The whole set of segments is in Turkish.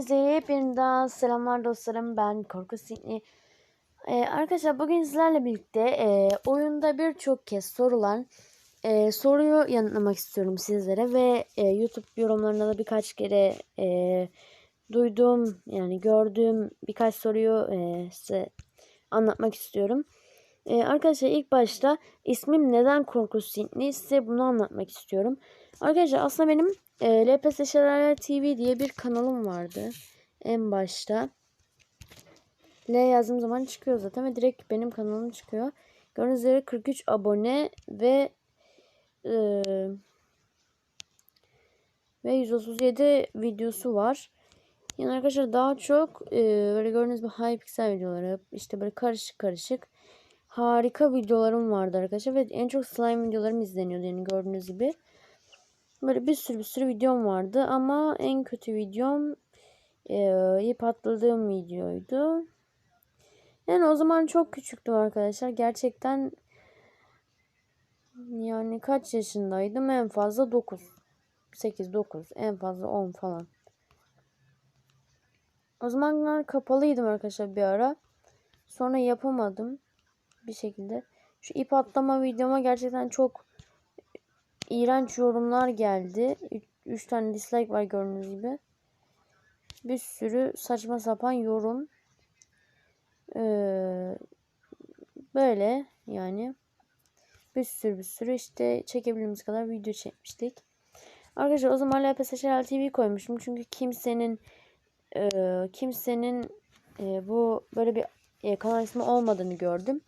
Hepinize hepinizden selamlar dostlarım. Ben Korku Sinli. Ee, arkadaşlar bugün sizlerle birlikte e, oyunda birçok kez sorulan e, soruyu yanıtlamak istiyorum sizlere ve e, YouTube yorumlarında da birkaç kere e, duyduğum yani gördüğüm birkaç soruyu e, size anlatmak istiyorum. E, arkadaşlar ilk başta ismim neden Korku Sinli size bunu anlatmak istiyorum. Arkadaşlar aslında benim e, LPS Şelale TV diye bir kanalım vardı. En başta. L yazdığım zaman çıkıyor zaten ve direkt benim kanalım çıkıyor. Gördüğünüz üzere 43 abone ve e, ve 137 videosu var. Yani arkadaşlar daha çok e, böyle gördüğünüz gibi high pixel videoları işte böyle karışık karışık harika videolarım vardı arkadaşlar ve en çok slime videolarım izleniyordu yani gördüğünüz gibi. Böyle bir sürü bir sürü videom vardı ama en kötü videom e, ip atladığım videoydu. Yani o zaman çok küçüktüm arkadaşlar. Gerçekten yani kaç yaşındaydım? En fazla 9. 8, 9. En fazla 10 falan. O zamanlar kapalıydım arkadaşlar bir ara. Sonra yapamadım. Bir şekilde. Şu ip atlama videoma gerçekten çok iğrenç yorumlar geldi. 3 tane dislike var gördüğünüz gibi. Bir sürü saçma sapan yorum. Ee, böyle yani. Bir sürü bir sürü işte çekebildiğimiz kadar video çekmiştik. Arkadaşlar o zaman LPS Şeral TV koymuşum. Çünkü kimsenin e, kimsenin e, bu böyle bir e, kanal ismi olmadığını gördüm.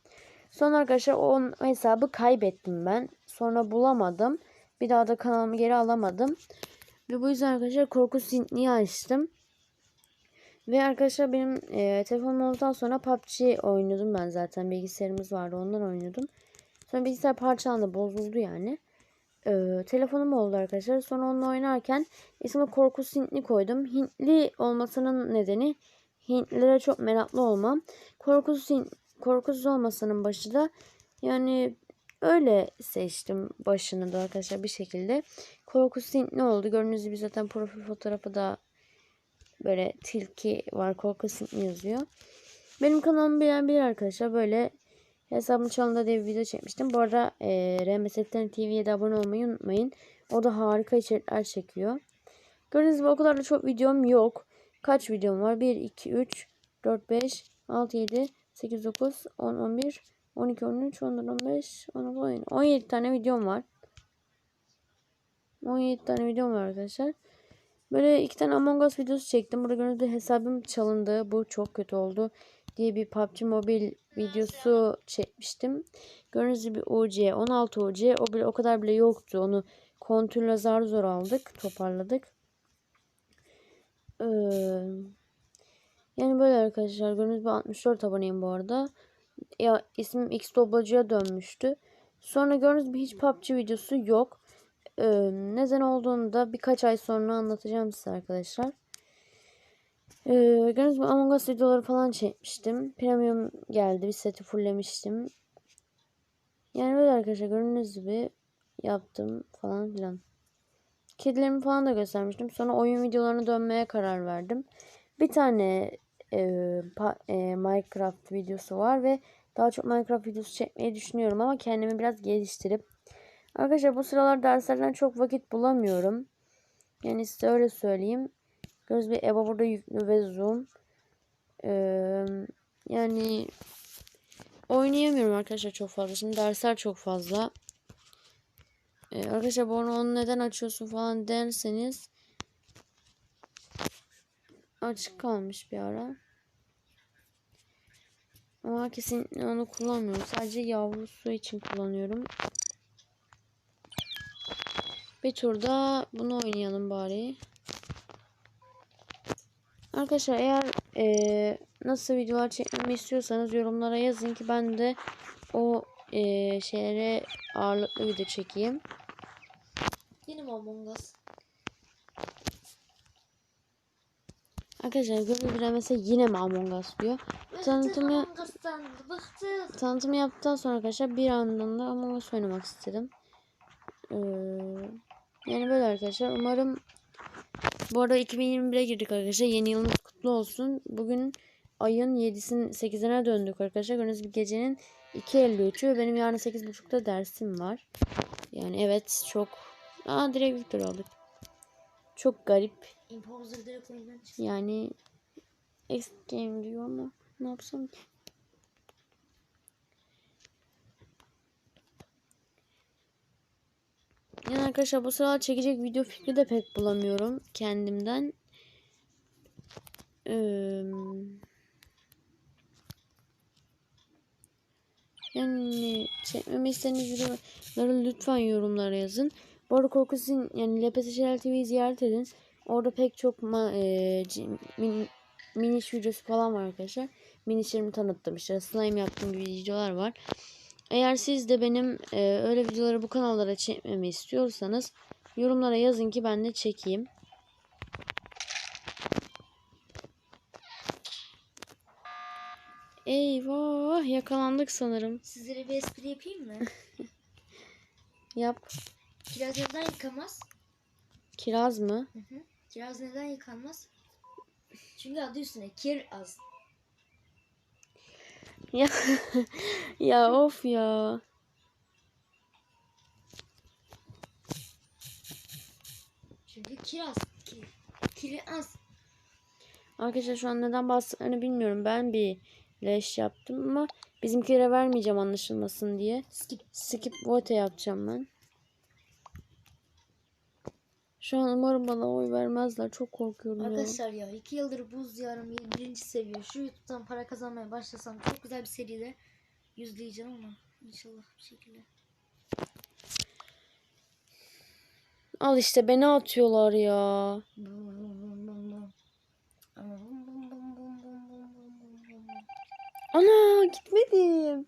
Sonra arkadaşlar o hesabı kaybettim ben. Sonra bulamadım. Bir daha da kanalımı geri alamadım. Ve bu yüzden arkadaşlar korku sintliği açtım. Ve arkadaşlar benim e, telefonum olduktan sonra PUBG oynuyordum ben zaten. Bilgisayarımız vardı ondan oynuyordum. Sonra bilgisayar parçalandı bozuldu yani. E, telefonum oldu arkadaşlar. Sonra onunla oynarken ismi korku sintli koydum. Hintli olmasının nedeni Hintlilere çok meraklı olmam. Korkusuz, korkusuz olmasının başı da yani öyle seçtim başını da arkadaşlar bir şekilde. Korkusuz ne oldu? Gördüğünüz gibi zaten profil fotoğrafı da böyle tilki var. Korkusuz yazıyor. Benim kanalımı bilen bir arkadaşlar böyle hesabım çalında diye bir video çekmiştim. Bu arada e, RMS'ten TV'ye de abone olmayı unutmayın. O da harika içerikler çekiyor. Gördüğünüz gibi o kadar da çok videom yok. Kaç videom var? 1, 2, 3, 4, 5, 6, 7, 8, 9, 10, 11, 12, 13, 14, 15, 16, 17. 17 tane videom var. 17 tane videom var arkadaşlar. Böyle iki tane Among Us videosu çektim. Burada gördüğünüz hesabım çalındı. Bu çok kötü oldu diye bir PUBG Mobile videosu çekmiştim. Gördüğünüz gibi UC, 16 UC o bile o kadar bile yoktu. Onu kontrol zar zor aldık, toparladık. Ee, yani böyle arkadaşlar gördüğünüz gibi 64 aboneyim bu arada. Ya ismim X Doblacı'ya dönmüştü. Sonra gördüğünüz gibi hiç PUBG videosu yok. Ee, neden olduğunu da birkaç ay sonra anlatacağım size arkadaşlar. Ee, gördüğünüz gibi Among Us videoları falan çekmiştim. Premium geldi. Bir seti fulllemiştim. Yani böyle arkadaşlar gördüğünüz gibi yaptım falan filan. Kedilerimi falan da göstermiştim. Sonra oyun videolarına dönmeye karar verdim. Bir tane e, e, Minecraft videosu var ve daha çok Minecraft videosu çekmeyi düşünüyorum ama kendimi biraz geliştirip Arkadaşlar bu sıralar derslerden çok vakit bulamıyorum. Yani size öyle söyleyeyim. Göz bir EBA burada yüklü ve zoom. Ee, yani oynayamıyorum arkadaşlar çok fazla. Şimdi dersler çok fazla. Ee, arkadaşlar bu onu neden açıyorsun falan derseniz açık kalmış bir ara. Ama kesinlikle onu kullanmıyorum. Sadece yavrusu için kullanıyorum. Bir turda bunu oynayalım bari. Arkadaşlar eğer e, nasıl videolar çekmemi istiyorsanız yorumlara yazın ki ben de o e, şeylere ağırlıklı video çekeyim. Yine Among Us? Arkadaşlar gördüğünüz mesela yine mi Among Us diyor. Bıktık. tanıtım yaptıktan sonra arkadaşlar bir yandan da Among Us oynamak istedim. Ee, yani böyle arkadaşlar umarım Bu arada 2021'e girdik arkadaşlar. Yeni yılınız kutlu olsun. Bugün ayın 7'sin 8'ine döndük arkadaşlar. Gördüğünüz gibi gecenin 2.53'ü ve benim yarın 8.30'da dersim var. Yani evet çok... Aa direkt Victor aldık. Çok garip. Imposter direkt oyundan çıktı. Yani exit game diyor ama ne yapsam ki? Yani arkadaşlar bu sıralar çekecek video fikri de pek bulamıyorum kendimden. Ee, yani çekmemi istediğiniz videoları lütfen yorumlara yazın. Bu arada Korkus'un yani LPS Şeral TV'yi ziyaret edin. Orada pek çok ma- e, min, miniş videosu falan var arkadaşlar. Minişlerimi tanıttım işte slime yaptığım gibi videolar var. Eğer siz de benim e, öyle videoları bu kanallara çekmemi istiyorsanız yorumlara yazın ki ben de çekeyim. Eyvah yakalandık sanırım. Sizlere bir espri yapayım mı? Yap. Kiraz neden yıkamaz? Kiraz mı? Hı hı. Kiraz neden yıkanmaz? Çünkü adı üstünde kir az. Ya, ya of ya. Çünkü kiraz. Kir, kiri az. Arkadaşlar şu an neden bahsettiklerini bilmiyorum. Ben bir leş yaptım ama bizimkilere vermeyeceğim anlaşılmasın diye. Skip. Skip vote yapacağım ben. Şu an umarım bana oy vermezler. Çok korkuyorum Arkadaşlar ya. ya iki yıldır buz yarım birinci seviyor. Şu YouTube'dan para kazanmaya başlasam çok güzel bir seride yüzleyeceğim ama inşallah bir şekilde. Al işte beni atıyorlar ya. Ana gitmedim.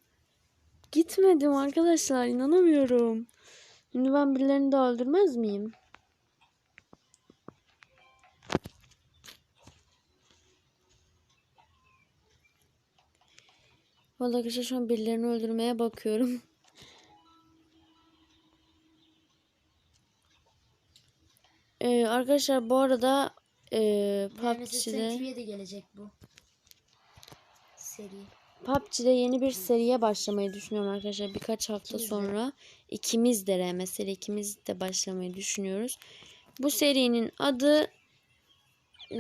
Gitmedim arkadaşlar inanamıyorum. Şimdi ben birilerini de öldürmez miyim? Vallahi arkadaşlar şu an birilerini öldürmeye bakıyorum. Ee, arkadaşlar bu arada e, PUBG'de de gelecek bu seri. PUBG'de yeni bir seriye başlamayı düşünüyorum arkadaşlar. Birkaç hafta İkimiz de. sonra ikimiz de mesela ikimiz de başlamayı düşünüyoruz. Bu serinin adı e,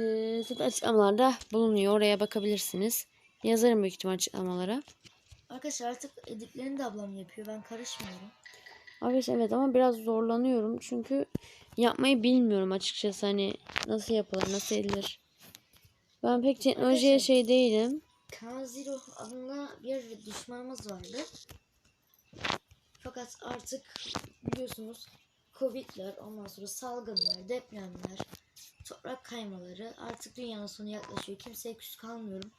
zaten açıklamalarda bulunuyor. Oraya bakabilirsiniz. Yazarım büyük ihtimal açıklamalara. Arkadaşlar artık editlerini de ablam yapıyor. Ben karışmıyorum. Arkadaşlar evet ama biraz zorlanıyorum. Çünkü yapmayı bilmiyorum açıkçası. Hani nasıl yapılır, nasıl edilir. Ben pek teknolojiye Arkadaşlar- şey değilim. Kaan Zero adında bir düşmanımız vardı. Fakat artık biliyorsunuz Covid'ler, ondan sonra salgınlar, depremler, toprak kaymaları artık dünyanın sonu yaklaşıyor. Kimseye küs kalmıyorum.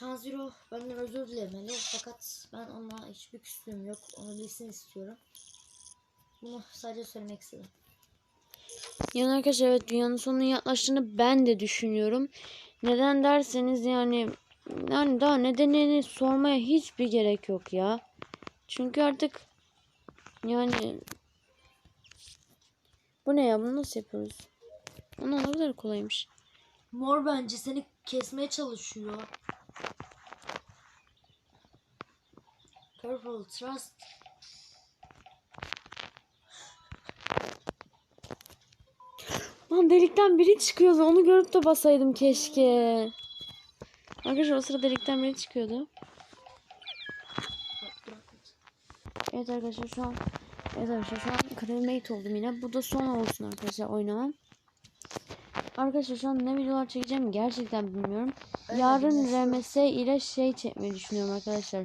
Kaan Zero benden özür dilemeli fakat ben onunla hiçbir küslüğüm yok. Onu bilsin istiyorum. Bunu sadece söylemek istedim. Yani arkadaşlar evet dünyanın sonunun yaklaştığını ben de düşünüyorum. Neden derseniz yani yani daha nedenini sormaya hiçbir gerek yok ya. Çünkü artık yani bu ne ya bunu nasıl yapıyoruz? Ana ne kadar kolaymış. Mor bence seni kesmeye çalışıyor. Purple Trust. Lan delikten biri çıkıyordu. Onu görüp de basaydım keşke. Arkadaşlar o sırada delikten biri çıkıyordu. Evet arkadaşlar şu an Evet arkadaşlar şu an crewmate oldum yine. Bu da son olsun arkadaşlar oynamam. Arkadaşlar şu an ne videolar çekeceğim gerçekten bilmiyorum. Yarın bilmiyorum. RMS ile şey çekmeyi düşünüyorum arkadaşlar.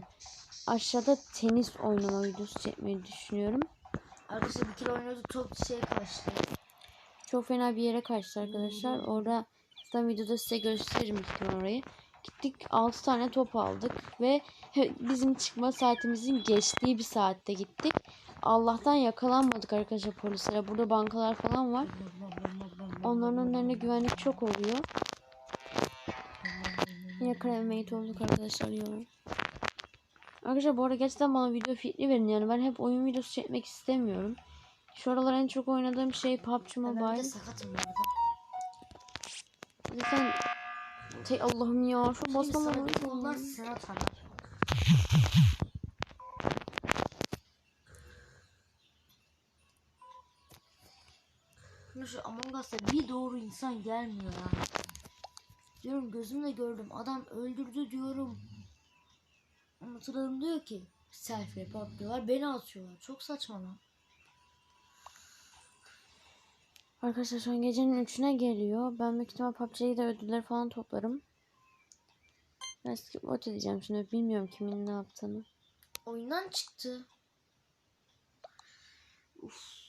Aşağıda tenis oynama videosu çekmeyi düşünüyorum. Arkadaşlar bir kere oynuyordu top şeye kaçtı. Çok fena bir yere kaçtı arkadaşlar. Orada zaten videoda size gösteririm ihtimal orayı. Gittik 6 tane top aldık ve bizim çıkma saatimizin geçtiği bir saatte gittik. Allah'tan yakalanmadık arkadaşlar polislere. Burada bankalar falan var. Onların önlerinde güvenlik çok oluyor. Yine crewmate olduk arkadaşlar ya. Arkadaşlar bu arada gerçekten bana video fikri verin yani ben hep oyun videosu çekmek istemiyorum. Şu aralar en çok oynadığım şey PUBG Ben Mobile. de sakatım arada. Zaten Tek Allah'ım ya şu tarar. Şunu şu Among Us'ta bir doğru insan gelmiyor ya. Diyorum gözümle gördüm. Adam öldürdü diyorum. Hatırladım diyor ki self report diyorlar. Beni atıyorlar. Çok saçma lan. Arkadaşlar şu an gecenin 3'üne geliyor. Ben büyük ihtimal PUBG'ye de ödüller falan toplarım. Ben skip vote edeceğim şimdi. Bilmiyorum kimin ne yaptığını. Oyundan çıktı. Uf.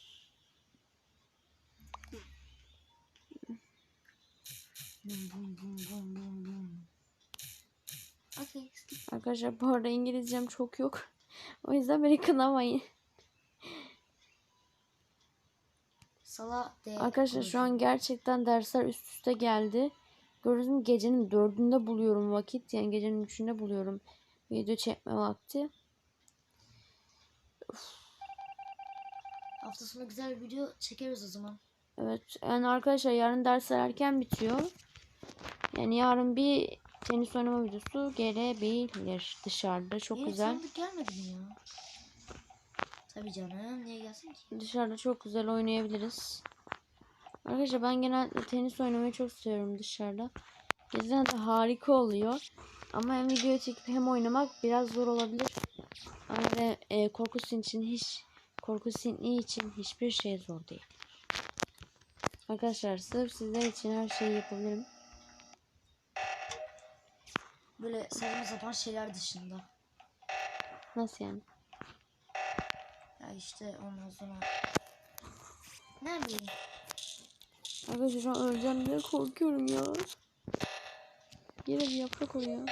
Bum bum bum bum bum bum. Okay. Arkadaşlar bu arada İngilizcem çok yok. O yüzden beni kınamayın. Sala Arkadaşlar şu an gerçekten dersler üst üste geldi. Gördünüz mü gecenin dördünde buluyorum vakit. Yani gecenin üçünde buluyorum video çekme vakti. hafta sonu güzel bir video çekeriz o zaman. Evet yani arkadaşlar yarın dersler erken bitiyor. Yani yarın bir tenis oynama videosu gelebilir dışarıda. Çok Yeni güzel. sandık gelmedi mi ya? Tabii canım. Niye gelsin ki? Dışarıda çok güzel oynayabiliriz. Arkadaşlar ben genelde tenis oynamayı çok seviyorum dışarıda. Gezen de harika oluyor. Ama hem video çekip hem oynamak biraz zor olabilir. Ama de, e, korku için hiç korku sinir için hiçbir şey zor değil. Arkadaşlar sırf sizler için her şeyi yapabilirim. Böyle saçma sapan şeyler dışında. Nasıl yani? Ya işte ondan sonra... Ne bileyim. Arkadaşlar şu an öleceğim diye korkuyorum ya. Yere bir yaprak. Ay,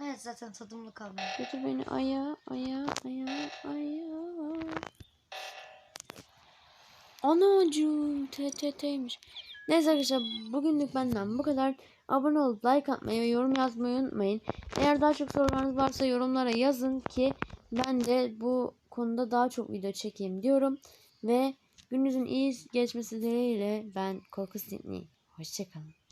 Evet zaten tadımlı kalmadı. götür beni aya aya aya aya. Anacığım TTT'ymiş. Neyse arkadaşlar bugünlük benden bu kadar. Abone olup like atmayı ve yorum yazmayı unutmayın. Eğer daha çok sorularınız varsa yorumlara yazın ki ben de bu konuda daha çok video çekeyim diyorum. Ve gününüzün iyi geçmesi dileğiyle ben Korku Sydney. Hoşçakalın.